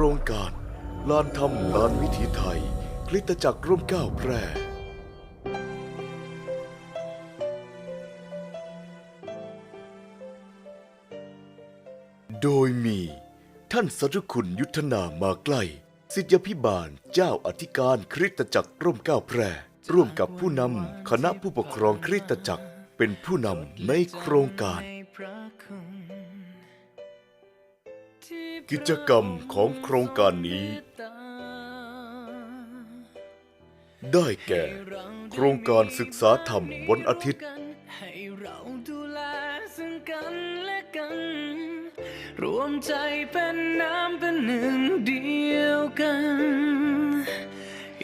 ครงการลานธรรมลานวิถีไทยคริสตจักรร่มเก้าแพร่โดยมีท่านสัตคุณยุทธนามาใกล้ สิทธยพิบาลเจ้าอธิการคริสตจักรร่มเก้าแพร่ร่วมกับผู้นำคณะผู้ปกครองคริสตจักรเป็นผู้นำในโครงการ กิจกรรมของโครงการนี้ ได้แก่ โครงการศึกษาธรรมวันอาทิตย์ ให้เราดูแลซึ่งกันและกัน รวมใจเป็นน้ำเป็นหนึ่งเดียวกัน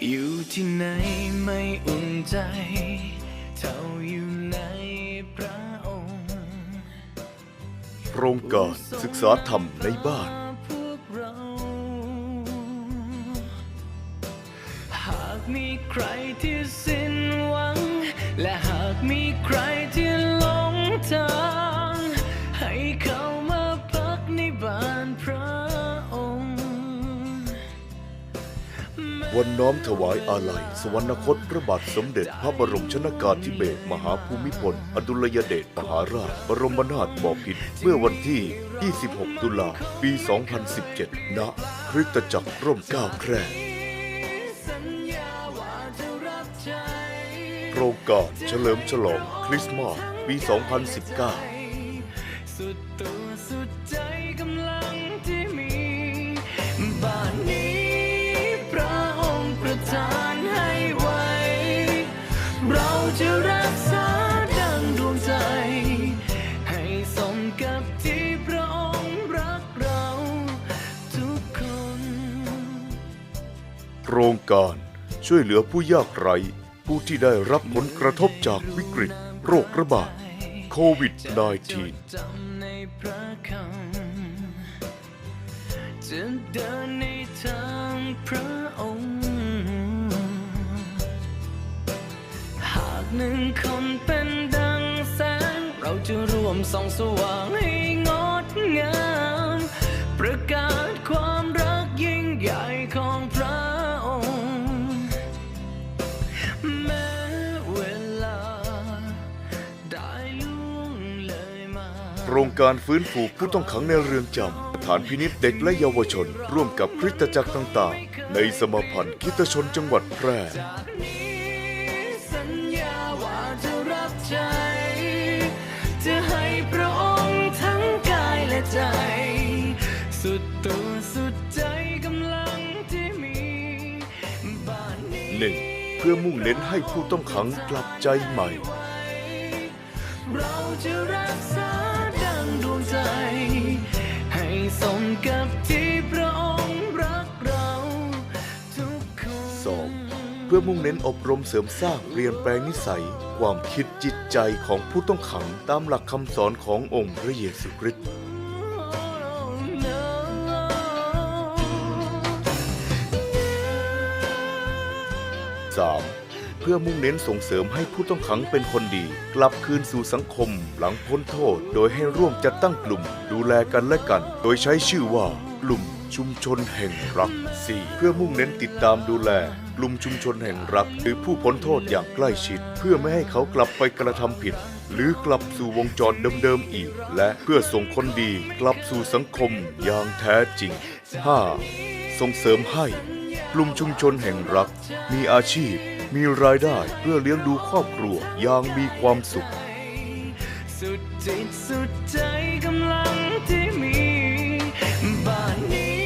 อยู่ที่ไหนไม่อุ่นใจ เท่าอยู่ในพระองค์ โครงการศึกษาธรรมในบ้าน มีใครที่สิ้นหวัง และหากมีใครที่หลงทาง ให้เขามาพักในบ้านพระองค์ วันน้อมถวายอาลัย สวรรคตพระบาทสมเด็จพระบรมชนากาธิเบศรมหาภูมิพล อดุลยเดชมหาราช บรมนาถบพิตรเมื่อวันที่ 26 ตุลาปี 2017 ณคริสตจักรร่มเกล้าแพร่ โครงการเฉลิมฉลองคริสต์มาสปี 2019 สุดตัวสุดใจกำลังที่มีบ้านนี้พระองค์ประทานให้ไว้ เราจะรักษาดังดวงใจ ให้สมกับที่พระองค์รักเราทุกคน โครงการช่วยเหลือผู้ยากไร้ ผู้ที่ได้รับผลกระทบจากวิกฤต โรคระบาดโควิด -19 จะคำจะเดินในทางพระองค์หากหนึ่งคนเป็นดังแสง เราจะร่วมส่องสว่างให้งดงามประกาศ รงการฟื้นฟูผู้ต้องขังในเรือนจำสถานพินิจเด็กและเยาวชน ร่วมกับคริสตจักรต่างๆ ในสมาพันธ์คริสตชนจังหวัดแพร่จะให้พระองค์ทั้งกายและใจ สุดตัวสุดใจกำลังที่มีบ้านนี้หนึ่งเพื่อมุ่งเน้นให้ผู้ต้องขังกลับใจใหม่ เราจะรักษา ใจ ให้สมกับที่พระองค์รักเราทุกคน 2. เพื่อมุ่งเน้นอบรมเสริมสร้างเปลี่ยนแปลงนิสัย ความคิดจิตใจของผู้ต้องขังตามหลักคำสอนขององค์พระเยซูคริสต์ 3. เพื่อมุ่งเน้นส่งเสริมให้ผู้ต้องขังเป็นคนดี กลับคืนสู่สังคมหลังพ้นโทษ โดยให้ร่วมจัดตั้งกลุ่ม ดูแลกันและกัน โดยใช้ชื่อว่ากลุ่มชุมชนแห่งรัก 4. เพื่อมุ่งเน้นติดตามดูแล กลุ่มชุมชนแห่งรัก หรือผู้พ้นโทษอย่างใกล้ชิด เพื่อไม่ให้เขากลับไปกระทำผิด หรือกลับสู่วงจรเดิมๆอีก และเพื่อส่งคนดีกลับสู่สังคมอย่างแท้จริง 5. ส่งเสริมให้ กลุ่มชุมชนแห่งรัก มีอาชีพ มีรายได้เพื่อเลี้ยงดูครอบครัวอย่างมีความสุข สุดจิตสุดใจกำลังที่มีบ้านนี้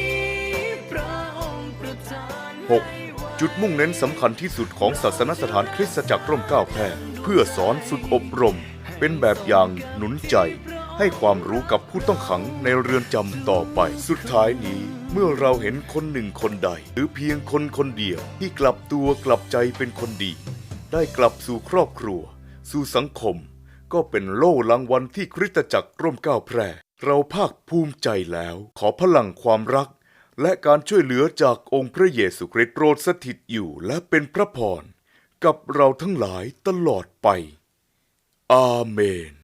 พระองค์ประทานให้ 6. จุดมุ่งเน้นสำคัญที่สุดของศาสนสถานคริสตจักรร่มเกล้าแพร่เพื่อสอนฝึกอบรม เป็นแบบอย่างหนุนใจ ให้ความรู้กับผู้ต้องขังในเรือนจำต่อไปสุดท้ายนี้เมื่อเราเห็นคนหนึ่งคนใด หรือเพียงคนคนเดียวที่กลับตัวกลับใจเป็นคนดี ได้กลับสู่ครอบครัว สู่สังคม ก็เป็นโล่รางวัลที่คริสตจักรร่มก้าวแพร่ เราภาคภูมิใจแล้ว ขอพลังความรัก และการช่วยเหลือจากองค์พระเยซูคริสต์โปรดสถิตอยู่และเป็นพระพรกับเราทั้งหลายตลอดไป อาเมน